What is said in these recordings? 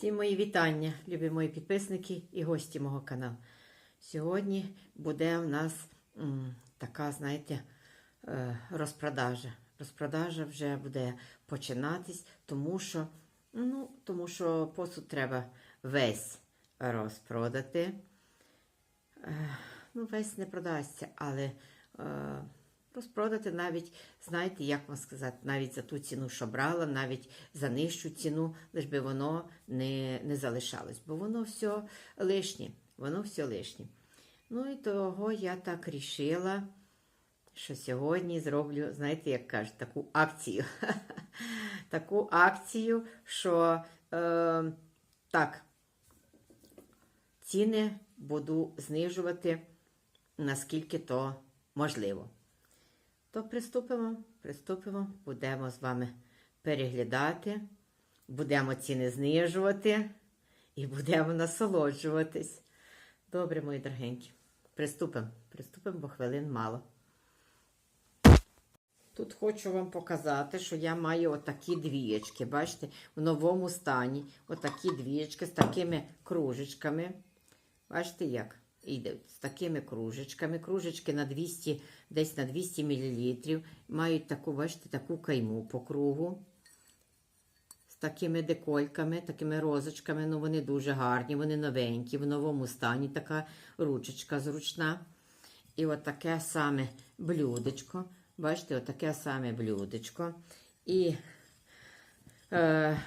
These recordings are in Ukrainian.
Всім мої вітання, любі мої підписники і гості мого каналу. Сьогодні буде в нас м, така, знаєте, е, розпродажа. Розпродажа вже буде починатись, тому що, ну, тому що посуд треба весь розпродати. Е, ну, весь не продасться, але е, розпродати навіть, знаєте, як вам сказати, навіть за ту ціну, що брала, навіть за нижчу ціну, лиш би воно не, не залишалось, бо воно все лишнє, воно все лишнє. Ну і того я так рішила, що сьогодні зроблю, знаєте, як кажуть, таку акцію. таку акцію, що е, так, ціни буду знижувати наскільки то можливо. То приступимо, приступимо, будемо з вами переглядати, будемо ціни знижувати і будемо насолоджуватись. Добре, мої дорогенькі. Приступимо, приступимо, бо хвилин мало. Тут хочу вам показати, що я маю отакі двієчки, бачите, в новому стані. Отакі двієчки з такими кружечками. Бачите як? Йдуть з такими кружечками. Кружечки на 200, десь на 200 мл. Мають таку, бачите, таку кайму по кругу. З такими декольками, такими розочками. Ну, вони дуже гарні, вони новенькі, в новому стані така ручечка зручна. І от саме блюдечко. Бачите, отаке саме блюдечко. І е,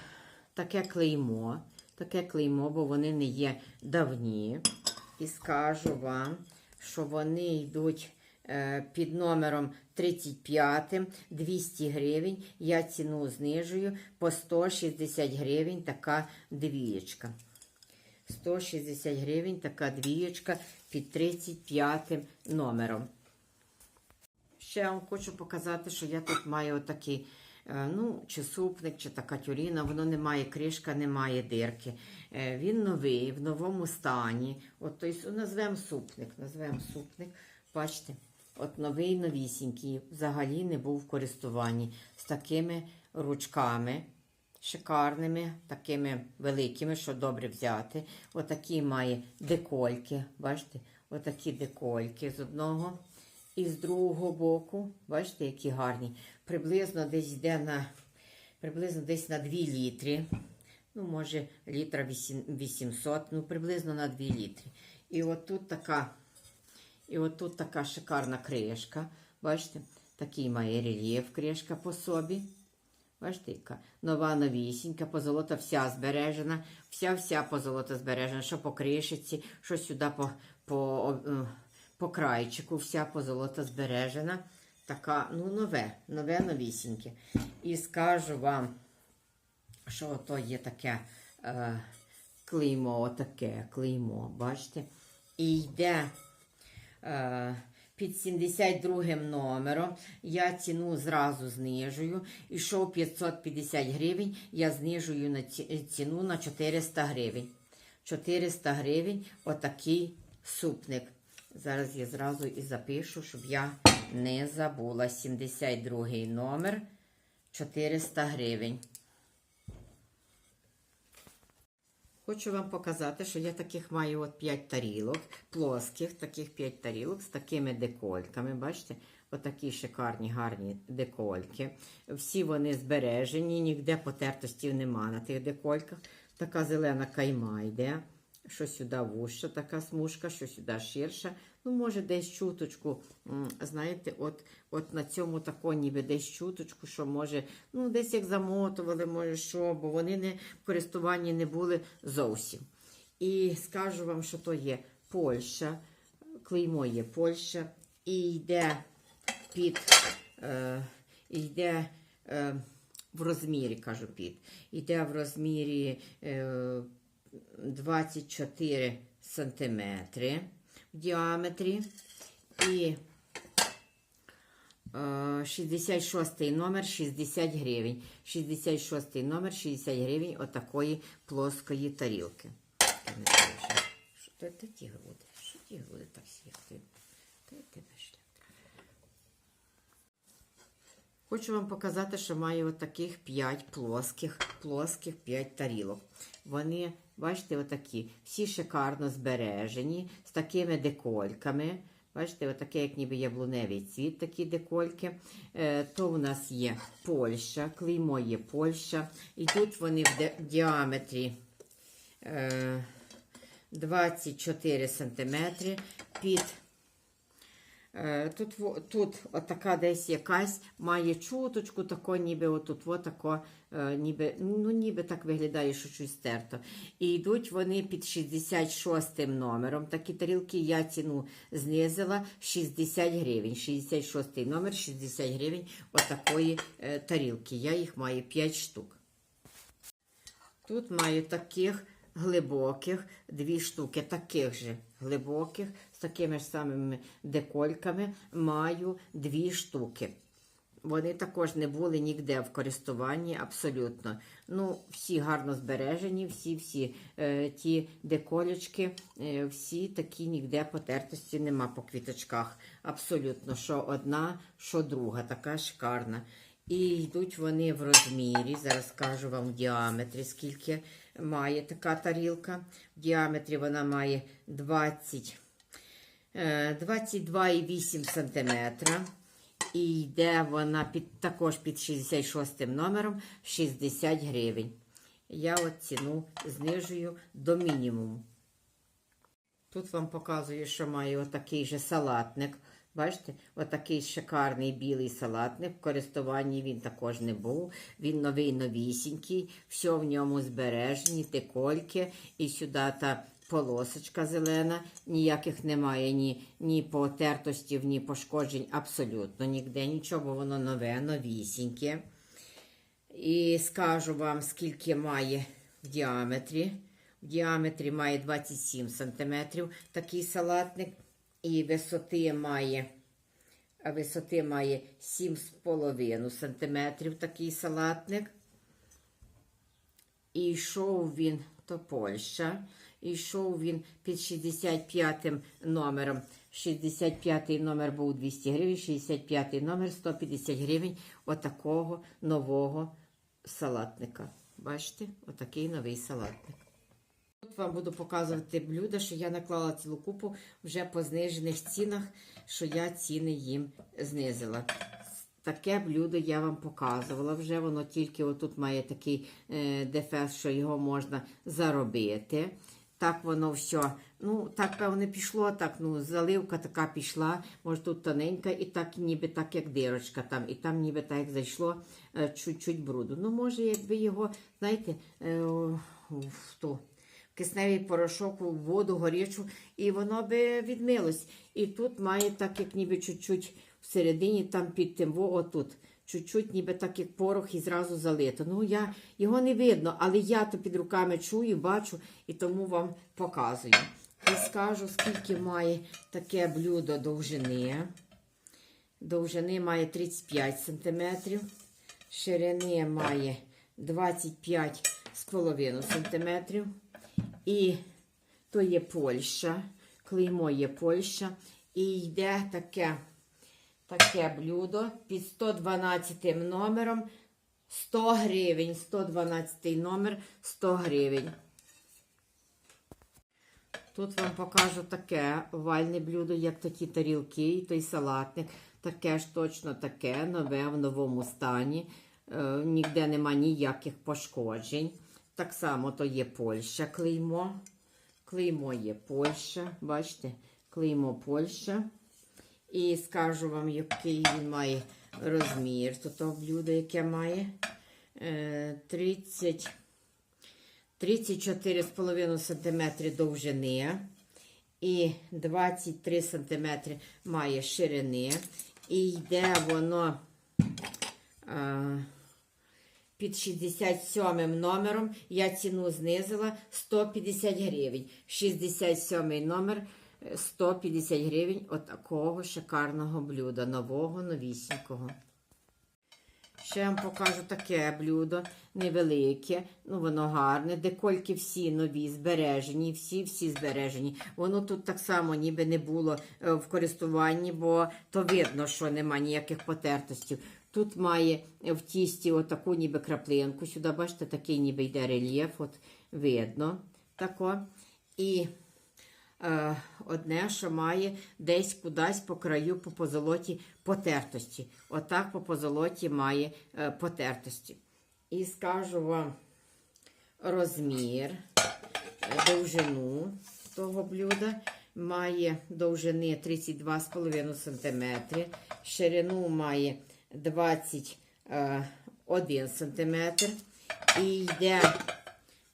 таке клеймо. Таке клеймо, бо вони не є давні. І скажу вам, що вони йдуть е, під номером 35 200 гривень. Я ціну знижую по 160 гривень така двієчка. 160 гривень така двієчка під 35 номером. Ще я вам хочу показати, що я тут маю отакий, е, ну, чи супник, чи така тюріна, воно не має кришка, не має дирки. Е, Він новий, в новому стані. От, тобто, назвемо супник, назвемо супник. Бачите, от новий новісінький, взагалі не був в користуванні з такими ручками. Шикарними, такими великими, що добре взяти. Отакі має декольки. Бачите? Отакі декольки з одного і з другого боку. Бачите, які гарні. Приблизно десь йде на приблизно десь на 2 літри. Ну, може, літра 800, ну, приблизно на 2 літри. І от тут така, і от тут така шикарна кришка. Бачите, такий має рельєф кришка по собі. Бачите, яка нова новісінька, позолота вся збережена, вся-вся позолота збережена, що по кришиці, що сюди по, по, е, по крайчику, вся позолота збережена. Така, ну, нове, нове новісіньке. І скажу вам, що ото є таке е, клеймо, отаке клеймо, бачите? І йде. Е, під 72 номером я ціну зразу знижую. Ішов 550 гривень, я знижую на ціну на 400 гривень. 400 гривень отакий супник. Зараз я зразу і запишу, щоб я не забула. 72 номер 400 гривень. Хочу вам показати, що я таких маю от 5 тарілок, плоских, таких 5 тарілок з такими декольками. Бачите? Отакі шикарні, гарні декольки. Всі вони збережені, ніде потертостів нема на тих декольках. Така зелена кайма йде. Що сюди вужча така смужка, що сюди ширша. Ну, може, десь чуточку, знаєте, от, от на цьому тако ніби десь чуточку, що може, ну, десь як замотували, може, що, бо вони не в користуванні не були зовсім. І скажу вам, що то є Польща, клеймо є Польща, і йде під, е, йде е, в розмірі, кажу під, йде в розмірі е, 24 сантиметри в діаметрі. І е, 66 номер 60 гривень. 66 номер 60 гривень отакої плоскої тарілки. Що- це ті груди? Що ті груди так сіяти? Й тебе шлях. Хочу вам показати, що маю отаких 5 плоских, плоских 5 тарілок. Вони, бачите, отакі, всі шикарно збережені, з такими декольками. Бачите, отаке, як ніби яблуневий цвіт, такі декольки. Е, то у нас є Польща, клеймо є Польща. І тут вони в діаметрі е, 24 см під Тут, во- тут отака десь якась має чуточку, тако, ніби отут, во, тако, е, ніби, ну, ніби так виглядає, що щось стерто. І йдуть вони під 66 номером. Такі тарілки я ціну знизила 60 гривень. 66 номер, 60 гривень отакої е, тарілки. Я їх маю 5 штук. Тут маю таких глибоких дві штуки, таких же глибоких, такими ж самими декольками, маю дві штуки. Вони також не були ніде в користуванні абсолютно. Ну, всі гарно збережені, всі-всі е, ті деколечки, е, всі такі ніде потертості нема по квіточках. Абсолютно, що одна, що друга, така шикарна. І йдуть вони в розмірі. Зараз скажу вам в діаметрі, скільки має така тарілка. В діаметрі вона має 20, е, 22,8 см. І йде вона під, також під 66 номером 60 гривень. Я от ціну знижую до мінімуму. Тут вам показую, що маю отакий же салатник. Бачите, отакий шикарний білий салатник. В користуванні він також не був. Він новий новісінький, все в ньому збережені, декольки. І сюди та полосочка зелена. Ніяких немає ні, ні потертостів, ні пошкоджень. Абсолютно ніде нічого, воно нове, новісіньке. І скажу вам, скільки має в діаметрі. В діаметрі має 27 см такий салатник. І висоти має, висоти має 7,5 см такий салатник. І йшов він, то Польща, йшов він під 65 номером. 65-й номер був 200 гривень, 65-й номер 150 гривень отакого нового салатника. Бачите, отакий новий салатник. Тут вам буду показувати блюда, що я наклала цілу купу вже по знижених цінах, що я ціни їм знизила. Таке блюдо я вам показувала вже, воно тільки отут має такий е, дефект, що його можна заробити. Так воно все. Ну, так, певне, пішло, так, ну, заливка така пішла, може тут тоненька, і так, ніби так, як дирочка там, і там ніби так як зайшло е, чуть-чуть бруду. Ну, може, якби його, знаєте, е, в ту кисневий порошок у воду горячу, і воно би відмилось. І тут має так, як ніби чуть-чуть всередині, там під тим, отут. Чуть-чуть, ніби так, як порох, і зразу залито. Ну, я, його не видно, але я то під руками чую, бачу, і тому вам показую. І скажу, скільки має таке блюдо довжини. Довжини має 35 см, ширини має 25,5 см. І то є Польща, клеймо є Польща. І йде таке, таке блюдо під 112 номером 100 гривень. 112 номер 100 гривень. Тут вам покажу таке овальне блюдо, як такі тарілки, і той салатник. Таке ж точно таке, нове в новому стані. Е, ніде нема ніяких пошкоджень. Так само то є Польща клеймо. Клеймо є Польща. Бачите, клеймо Польща. І скажу вам, який він має розмір. То то блюдо, яке має е, 30, 34,5 см довжини. І 23 см має ширини. І йде воно. Е, під 67 номером я ціну знизила 150 гривень. 67 номер 150 гривень от шикарного блюда, нового, новісінького. Ще вам покажу таке блюдо, невелике, ну воно гарне. Декольки всі нові, збережені, всі-всі збережені. Воно тут так само ніби не було е, в користуванні, бо то видно, що нема ніяких потертостів. Тут має в тісті отаку ніби краплинку. Сюди, бачите, такий ніби йде рельєф, от видно. Тако. І е, одне, що має десь кудись по краю по позолоті потертості. Отак по позолоті має е, потертості. І скажу вам розмір, е, довжину того блюда. Має довжини 32,5 см, ширину має 21 см і йде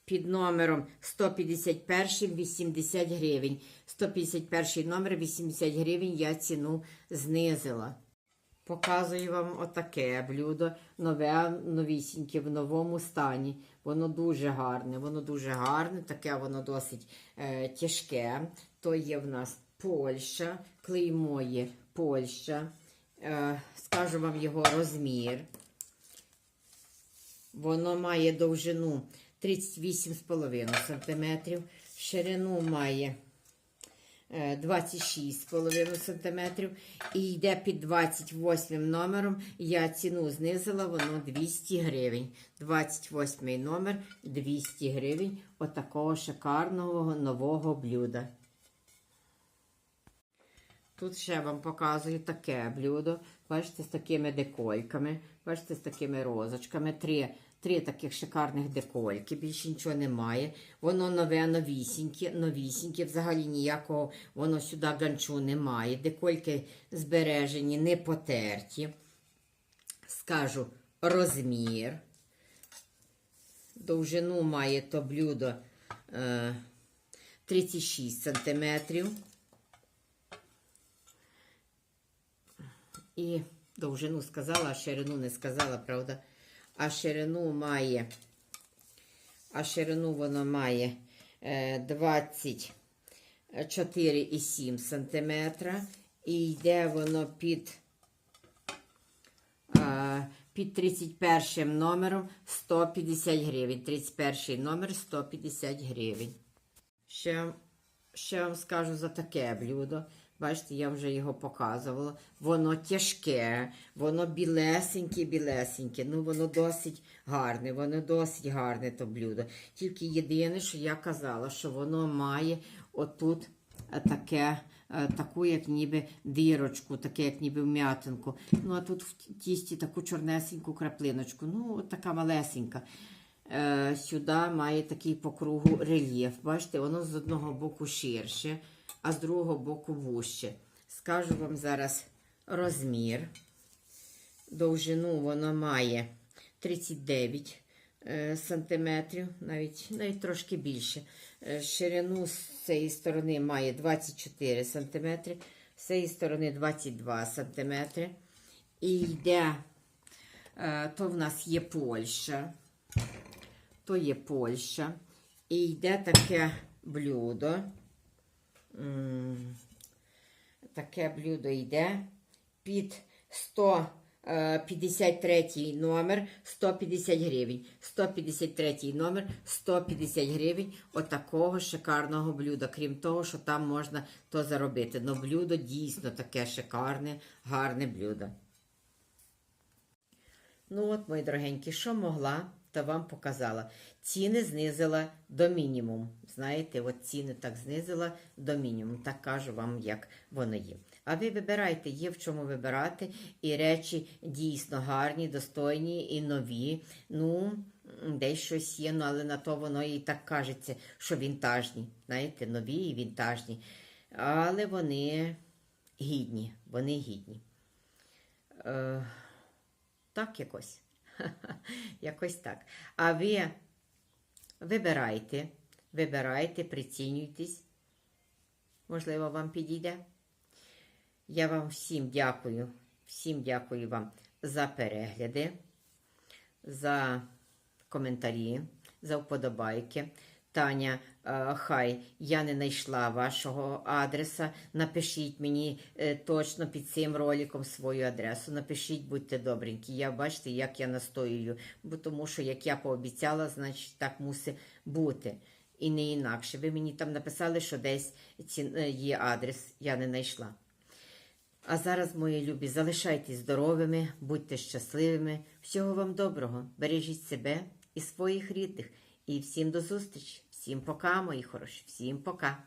під номером 151 80 гривень. 151 номер 80 гривень я ціну знизила. Показую вам отаке блюдо, нове, новісіньке, в новому стані. Воно дуже гарне, воно дуже гарне, таке воно досить е, тяжке. То є в нас Польща, клеймо є Польща. Е, скажу вам його розмір. Воно має довжину 38,5 см, ширину має е, 26,5 см і йде під 28 номером. Я ціну знизила, воно 200 гривень. 28 номер 200 гривень отакого шикарного нового блюда. Тут ще вам показую таке блюдо. Бачите, з такими декольками, бачите, з такими розочками. Три, три таких шикарних декольки, більше нічого немає. Воно нове, новісіньке, новісіньке, взагалі ніякого воно сюди ганчу немає. Декольки збережені, не потерті. Скажу розмір. Довжину має то блюдо е, 36 сантиметрів. І довжину сказала, а ширину не сказала, правда? А ширину має, а ширину воно має е, 24,7 сантиметра. І йде воно під, е, під 31 номером 150 гривень. 31 номер 150 гривень. Ще, ще вам скажу за таке блюдо. Бачите, я вже його показувала. Воно тяжке, воно білесеньке, білесеньке. Ну, воно досить гарне, воно досить гарне то блюдо. Тільки єдине, що я казала, що воно має отут е, таке, е, таку, як ніби дірочку, таке, як ніби вм'ятинку. Ну, а тут в тісті таку чорнесеньку краплиночку. Ну, от така малесенька. Е, Сюди має такий по кругу рельєф. Бачите, воно з одного боку ширше а з другого боку вужче. Скажу вам зараз розмір. Довжину воно має 39 е, сантиметрів, навіть, навіть трошки більше. Е, Ширину з цієї сторони має 24 сантиметри, з цієї сторони 22 сантиметри. І йде, е, то в нас є Польща, то є Польща. І йде таке блюдо. Таке блюдо йде під 153 номер 150 гривень. 153 номер 150 гривень отакого шикарного блюда. Крім того, що там можна то заробити. Но блюдо дійсно таке шикарне, гарне блюдо. Ну от, мої дорогенькі, що могла, то вам показала. Ціни знизила до мінімуму. Знаєте, от ціни так знизила до мінімуму. Так кажу вам, як воно є. А ви вибирайте, є в чому вибирати. І речі дійсно гарні, достойні і нові. Ну, десь щось є, ну, але на то воно і так кажеться, що вінтажні. Знаєте, нові і вінтажні. Але вони гідні, вони гідні. Е, так якось. Якось так. А ви вибирайте, вибирайте, прицінюйтесь. Можливо, вам підійде. Я вам всім дякую, всім дякую вам за перегляди, за коментарі, за вподобайки. Таня, е, хай я не знайшла вашого адреса. Напишіть мені е, точно під цим роликом свою адресу. Напишіть, будьте добренькі. Я бачите, як я настоюю. Бо тому що як я пообіцяла, значить так мусить бути. І не інакше. Ви мені там написали, що десь е, є адрес, я не знайшла. А зараз, мої любі, залишайтесь здоровими, будьте щасливими. Всього вам доброго. Бережіть себе і своїх рідних. І всім до зустрічі. Всім пока, мої хороші. Всім пока.